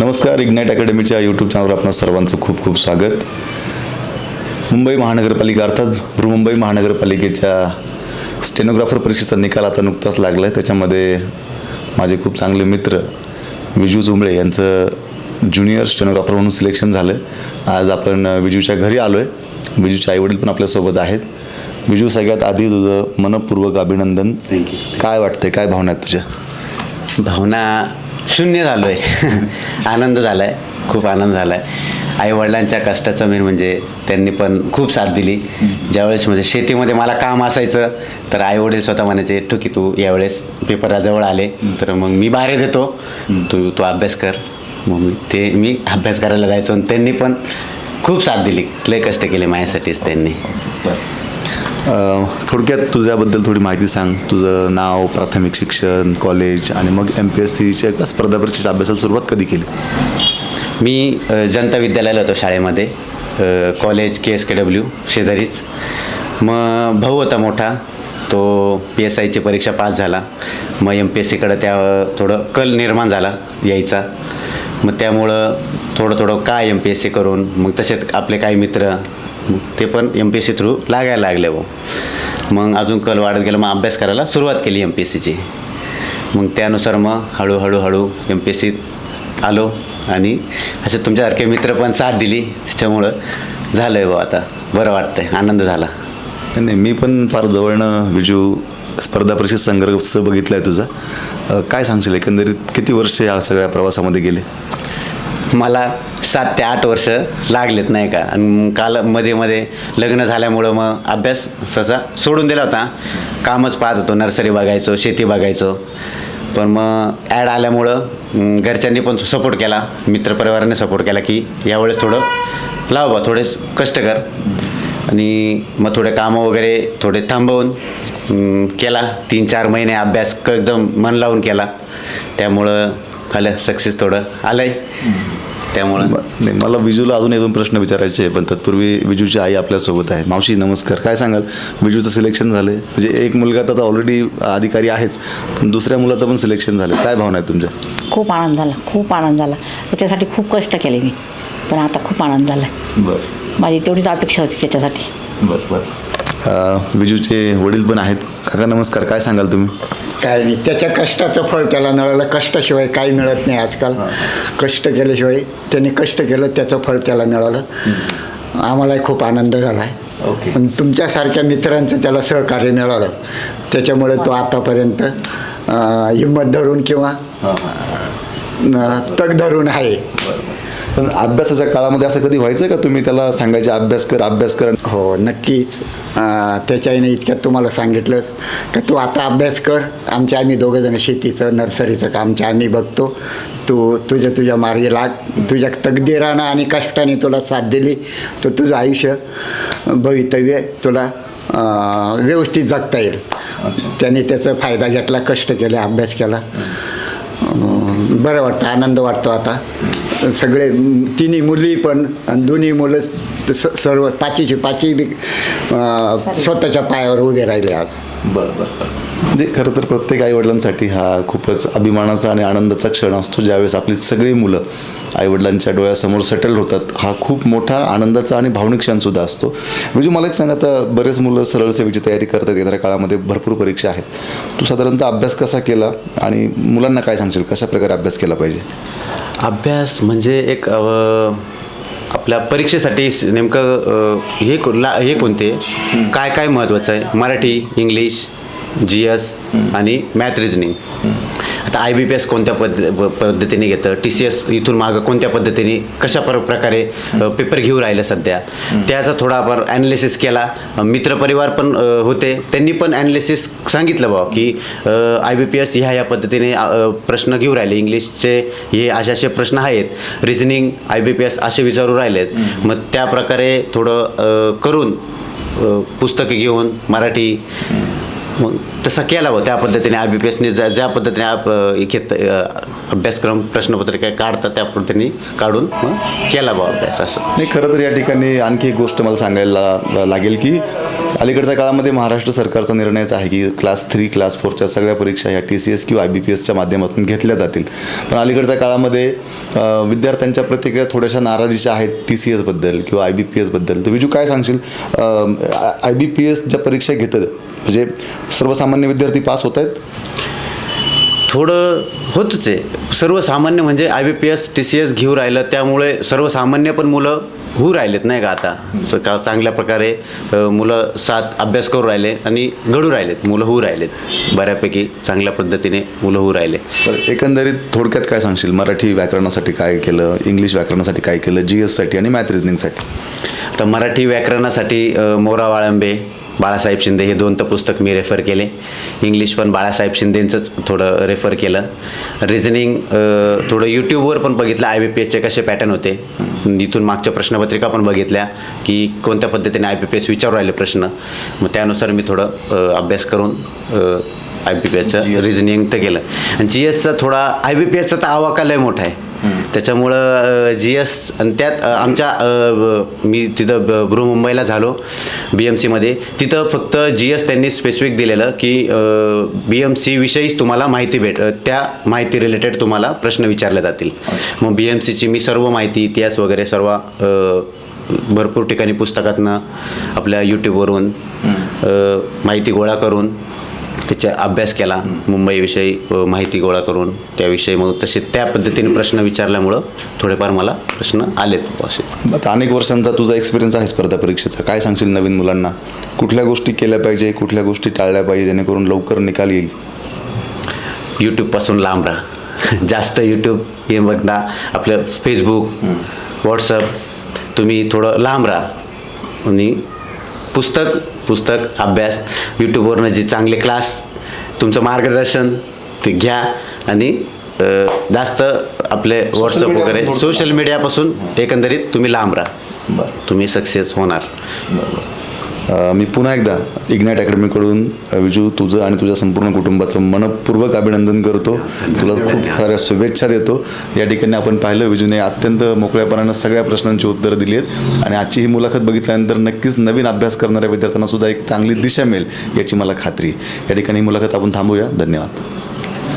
नमस्कार ignite अकॅडमीच्या YouTube चॅनलवर आपणा सर्वांचं खूप खूप स्वागत. मुंबई महानगरपालिका अर्थात बृहमुंबई महानगरपालिकेच्या स्टेनोग्राफर परीक्षेचा निकाल आता नुकताच लागला आहे त्याच्यामध्ये माझे खूप चांगले मित्र विजू जुंबळे यांचं ज्युनियर स्टेनोग्राफर म्हणून सिलेक्शन झालं आज आपण विजूच्या घरी आलो आहे विजूचे आईवडील पण आपल्यासोबत आहेत. विजू सगळ्यात आधी तुझं मनपूर्वक अभिनंदन. थँक्यू काय वाटतंय? काय भावना आहेत तुझ्या? भावना शून्य झालो आहे आनंद झाला आहे खूप आनंद झाला आहे आईवडिलांच्या कष्टाचं मेन म्हणजे त्यांनी पण खूप साथ दिली. ज्यावेळेस म्हणजे शेतीमध्ये मला काम असायचं तर आईवडील स्वतः म्हणायचे ठू की तू यावेळेस पेपरला जवळ आले तर मग मी बाहेर देतो तू तू अभ्यास कर. मग मी ते मी अभ्यास करायला जायचो आणि त्यांनी पण खूप साथ दिली. लय कष्ट केले माझ्यासाठीच त्यांनी. अ, थोडक्यात तुझ्याबद्दल थोडी माहिती सांग. तुझं नाव प्राथमिक शिक्षण कॉलेज आणि मग एम पी एस सीच्या स्पर्धा परीक्षेच्या अभ्यासाला सुरुवात कधी केली? मी जनता विद्यालयाला होतो शाळेमध्ये. College K S K W शेजारीच. मग भाऊ होता मोठा. तो पी एस आयची परीक्षा पास झाला. मग एम पी एस सीकडं त्या थोडं कल निर्माण झाला यायचा. मग त्यामुळं थोडं थोडं काय एम पी एस सी करून मग तसेच आपले काही मित्र ते पण M P S C through लागायला लागले भाऊ. मग अजून कल वाढत गेला मग अभ्यास करायला सुरुवात केली एम पी एस सीची मग त्यानुसार मग हळूहळू हळू एम पी एस सीत आलो आणि असे तुमच्यासारखे मित्र पण साथ दिली. त्याच्यामुळं झालं आहे बा आता. बरं वाटतंय. आनंद झाला. नाही मी पण फार जवळनं विजू स्पर्धा परिषद संघर्ष बघितला आहे तुझा काय सांगशील? एकंदरीत किती वर्ष या सगळ्या प्रवासामध्ये गेले? मला सात ते आठ वर्ष लागलेत नाही का? आणि काल मध्ये मध्ये लग्न झाल्यामुळं मग अभ्यास ससा सोडून दिला होता. कामच पाहत होतो नर्सरी बघायचो शेती बघायचो. पण मग ॲड आल्यामुळं घरच्यांनी पण सपोर्ट केला मित्रपरिवाराने सपोर्ट केला की यावेळेस थोडं लाव बा थोडे कष्ट कर. आणि मग थोडे कामं वगैरे थोडे थांबवून केला. तीन चार महिने अभ्यास क- एकदम मन लावून केला. त्यामुळं झालं सक्सेस थोडं आलं आहे त्यामुळं. नाही मला विजूला अजून एक दोन प्रश्न विचारायचे आहे पण तत्पूर्वी विजूची आई आपल्यासोबत आहे. मावशी नमस्कार. काय सांगाल? विजूचं सिलेक्शन झालं म्हणजे एक मुलगा तर ऑलरेडी अधिकारी आहेच पण दुसऱ्या मुलाचं पण सिलेक्शन झालं काय भावना आहेत तुमच्या? खूप आनंद झाला खूप आनंद झाला. त्याच्यासाठी खूप कष्ट केले मी पण आता खूप आनंद झाला बरं. माझी तेवढीच अपेक्षा होती त्याच्यासाठी. बरं बरं. विजूचे वडील पण आहेत. काका नमस्कार. काय सांगाल तुम्ही? काय नाही त्याच्या कष्टाचं फळ त्याला मिळालं कष्टाशिवाय काही मिळत नाही आजकाल. कष्ट केल्याशिवाय त्यांनी कष्ट केलं त्याचं फळ त्याला मिळालं. आम्हालाही खूप आनंद झाला आहे ओके. पण तुमच्यासारख्या मित्रांचं त्याला सहकार्य मिळालं. त्याच्यामुळे तो आतापर्यंत हिंमत धरून किंवा तग धरून आहे. पण अभ्यासाच्या काळामध्ये असं कधी व्हायचं का तुम्ही त्याला सांगायचे अभ्यास कर अभ्यास कर हो नक्कीच. त्याच्या आईने इतक्यात तुम्हाला सांगितलंच का तू आता अभ्यास कर. आमच्या आम्ही दोघंजण शेतीचं नर्सरीचं कामच्या आम्ही बघतो. तू तुझ्या तुझ्या मार्गी लाग. तुझ्या तकदीरानं आणि कष्टाने तुला साथ दिली तर तुझं आयुष्य भवितव्य तुला व्यवस्थित जगता येईल. त्याने त्याचा फायदा घेतला कष्ट केले अभ्यास केला. बरं वाटतं आनंद वाटतो आता. सगळे तिन्ही मुली पण आणि दोन्ही मुलं स सर्व पाचीची पाची बी स्वतःच्या पायावर उभे राहिले आज. बरं बरं म्हणजे खरं तर प्रत्येक आईवडिलांसाठी हा खूपच अभिमानाचा आणि आनंदाचा क्षण असतो. ज्यावेळेस आपली सगळी मुलं आईवडिलांच्या डोळ्यासमोर सेटल होतात हा खूप मोठा आनंदाचा आणि भावनिक क्षणसुद्धा असतो. म्हणजे मला एक सांग आता बरेच मुलं सरळ सेवेची तयारी करतात. येणाऱ्या काळामध्ये भरपूर परीक्षा आहेत. तू साधारणतः अभ्यास कसा केला आणि मुलांना काय सांगशील? कशा प्रकारे अभ्यास केला पाहिजे? अभ्यास म्हणजे एक आपल्या परीक्षेसाठी नेमकं हे ला हे कोणते? काय काय महत्त्वाचं आहे? मराठी इंग्लिश जी एस आणि मॅथ रिजनिंग. आता आय बी पी एस कोणत्या पद्ध प- पद्धतीने घेतं? टी सी एस इथून मागं कोणत्या पद्धतीने कशा प्र प्रकारे पेपर घेऊ राहिले सध्या? त्याचा थोडा आपण ॲनालिसिस केला. मित्रपरिवार पण होते. त्यांनी पण ॲनालिसिस सांगितलं बा की आय बी पी एस ह्या ह्या पद्धतीने प्रश्न घेऊ राहिले. इंग्लिशचे हे असे असे प्रश्न आहेत. Reasoning I B P S असे विचारू राहिलेत. मग त्या प्रकारे थोडं करून पुस्तके घेऊन मराठी मग तसा केला बा त्या पद्धतीने आर बी पी एसने ज्या ज्या पद्धतीने आप घेत अभ्यासक्रम प्रश्नपत्रिका काढतात त्या पद्धतीने काढून मग केला बा अभ्यास असं. नाही खरं तर या ठिकाणी आणखी एक गोष्ट मला सांगायला लागेल की अलीकडच्या काळामध्ये महाराष्ट्र सरकारचा निर्णयच आहे की क्लास थ्री क्लास फोरच्या सगळ्या परीक्षा ह्या टी सी एस किंवा आय बी पी एसच्या माध्यमातून घेतल्या जातील. पण अलीकडच्या काळामध्ये विद्यार्थ्यांच्या प्रतिक्रिया थोड्याशा नाराजीच्या आहेत टी सी एसबद्दल किंवा आय बी पी एसबद्दल तर विजू काय सांगशील? आय बी पी एस ज्या परीक्षा घेतात म्हणजे सर्वसामान्य विद्यार्थी पास होत आहेत? थोडं होतच आहे. सर्वसामान्य म्हणजे I B P S T C S घेऊ राहिलं त्यामुळे सर्वसामान्य पण मुलं होऊ राहिलेत नाही का आता? का चांगल्या प्रकारे मुलं साथ अभ्यास करू राहिले आणि घडू राहिलेत. मुलं होऊ राहिलेत. बऱ्यापैकी चांगल्या पद्धतीने मुलं होऊ राहिले. तर एकंदरीत थोडक्यात काय सांगशील? मराठी व्याकरणासाठी काय केलं? इंग्लिश व्याकरणासाठी काय केलं? जी एससाठी आणि मॅथ रिजनिंगसाठी? तर मराठी व्याकरणासाठी मोरा वाळंबे बाळासाहेब शिंदे हे दोन तर पुस्तक मी रेफर केले. इंग्लिश पण बाळासाहेब शिंदेंचंच थोडं रेफर केलं. रिझनिंग थोडं यूट्यूबवर पण बघितलं. आय बी पी एसचे कसे पॅटर्न होते. इथून मागच्या प्रश्नपत्रिका पण बघितल्या की कोणत्या पद्धतीने आय बी पी एस विचारू राहिले प्रश्न. मग त्यानुसार मी थोडं अभ्यास करून आय बी पी एसचं रिझनिंग तर केलं. आणि जी एसचा थोडा आय बी पी एसचा तर आवाका लय मोठा आहे. त्याच्यामुळं जी एस आणि त्यात आमच्या मी तिथं बृहमुंबईला झालो बी एम सीमध्ये तिथं फक्त जी एस त्यांनी स्पेसिफिक दिलेलं की बी एम सी विषयीच तुम्हाला माहिती भेट त्या माहिती रिलेटेड तुम्हाला प्रश्न विचारले जातील. मग बी एम सीची मी सर्व माहिती इतिहास वगैरे सर्व भरपूर ठिकाणी पुस्तकातनं आपल्या यूट्यूबवरून माहिती गोळा करून त्याचा अभ्यास केला मुंबईविषयी माहिती गोळा करून त्याविषयी मग तसे त्या पद्धतीने प्रश्न विचारल्यामुळं थोडेफार मला प्रश्न आलेत असे. आता अनेक वर्षांचा तुझा एक्सपिरियन्स आहे स्पर्धा परीक्षेचा. काय सांगशील नवीन मुलांना? कुठल्या गोष्टी केल्या पाहिजे कुठल्या गोष्टी टाळल्या पाहिजे जेणेकरून लवकर निकाल येईल? यूट्यूबपासून लांब राहा. जास्त यूट्यूब हे बघता आपलं फेसबुक व्हॉट्सअप तुम्ही थोडं लांब राहा. आणि पुस्तक पुस्तक अभ्यास यूट्यूबवरनं जे चांगले क्लास तुमचं मार्गदर्शन ते घ्या. आणि जास्त आपले व्हॉट्सअप वगैरे सोशल मीडियापासून एकंदरीत तुम्ही लांब राहा. तुम्ही सक्सेस होणार. मी पुन्हा एकदा इग्नाईट अकॅडमीकडून विजू तुझं आणि तुझ्या संपूर्ण कुटुंबाचं मनपूर्वक अभिनंदन करतो. तुला खूप साऱ्या शुभेच्छा देतो. या ठिकाणी आपण पाहिलं विजूने अत्यंत मोकळ्यापणानं सगळ्या प्रश्नांची उत्तरं दिली आहेत. आणि आजची ही मुलाखत बघितल्यानंतर नक्कीच नवीन अभ्यास करणाऱ्या विद्यार्थ्यांना सुद्धा एक चांगली दिशा मिळेल याची मला खात्री. या ठिकाणी ही मुलाखत आपण थांबूया. धन्यवाद.